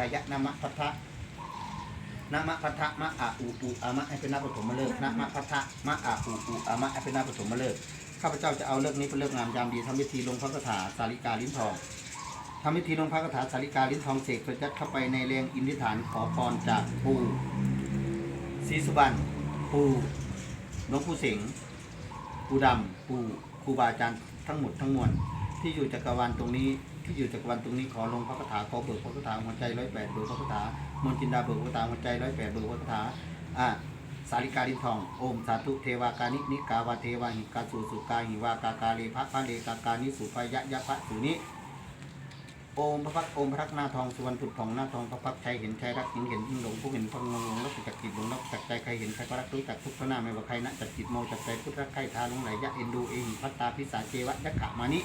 ทายะนามะพัทธะนะมะพัทธะมะอาอูอูอามะให้เป็นนาปฐมฤกษ์นะมะพัทธะมะอาอูอูอามะให้เป็นนาปฐมฤกษ์ข้าพเจ้าจะเอาเลิกนี้เป็นเลิกงามยามดีทำพิธีลงพระคาถาสาริกาลิ้นทองทำพิธีลงพระคาถาสาริกาลิ้นทองเสกประจัดเข้าไปในแรงอินทิฐานขอพรจากปู่ศรีสุบรรณปู่หลวงปู่เสงปู่ดำปู่ครูบาอาจารย์ทั้งหมดทั้งมวล ที่อยู่จักรวาลตรงนี้ ที่อยู่จักรวาลตรงนี้ขอลงพระคาถาขอเบิกพระคาถาหัวใจร้อยแปดเบิกพระคาถามนจินดาเบิกพระคาถาหัวใจร้อยแปดเบิกพระคาถาอ่าสาริกาลินทองโอมสาธุเทวากานินิกาวาเทวาหิกาสุสุกาหิวากากาเลพระพระเลกากานิสุภยะยะพระสุนิโอมพระพักตร์โอมพระรักหน้าทองสุวรรณผุดผ่องหน้าทองพระพักด์ชัยเห็นชัยรักเห็นเห็นหลงผู้เห็นฟังงงงรักจักจิตหลงรักจักใจใครเห็นใครก็รักรู้จักทุกพระหน้าไม่ว่าใครนะจักจิตโมจักใจพุทธรักใครทาลงไหลยะเอ็นดูเองพัตตาพิสาเจวะยักขะมานิ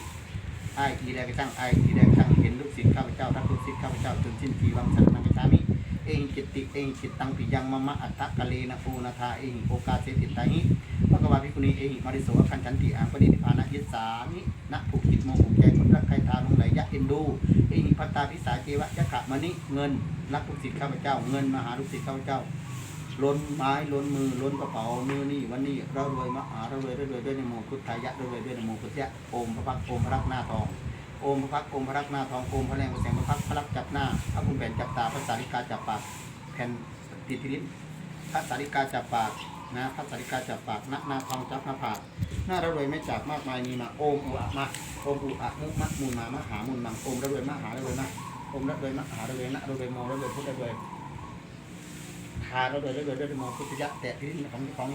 ไอ้อีแดงกระจังไอ้อีแดงกระจังเห็นลูกศิษย์ข้าพเจ้ารักลูกศิษย์ข้าพเจ้าจนสิ้นทีวังสักนังกชามิเองจิตติเองจิตตังปิยังมะมะอัตตะกะเลนะโอนาทาเองโอกาเสติตาหิพระกวาภิกขุณีเองมาริโสคันชันติอังปณินิพานะยิสามินะผูกจิตโมผูกใจคนรักใครทาลงไหลยะเอ็นดูเองพัตตาพิสาเจวะยะขะมานิเงินรักลูกศิษย์ข้าพเจ้าเงินมหาลูกศิษย์ข้าพเจ้า ล้นไม้ล้นมือล้นกระเป๋ามือนี่วันนี้เรารวยมหาเรารวยเรารวยด้วยในโมพุทธายะเรารวยด้วยในโมพุทธะโอมพระพักตร์โอมพระรักหน้าทองโอมพระพักตร์โอมพระรักหน้าทองโอมพระแรงพระแสงพระพักพระรักจับหน้าพระคุณแผ่นจับตาพระสาริกาจับปากแผ่นติดที่ลิ้นพระสาริกาจับปากนะพระสาริกาจับปากหน้าหน้าทองจับหน้าผากหน้าเรารวยไม่จากมากมายมีมาโอมอุอะมาโอมอุอะมุมักมูลมามหามูลมังโอมเรารวยมหาเรารวยนะโอมเรารวยมหาเรารวยนะเรารวยโมเรารวยพุทธเรารวย หาเราเลยเลยเลยเลยมองพุทธยะแตะที่ของของ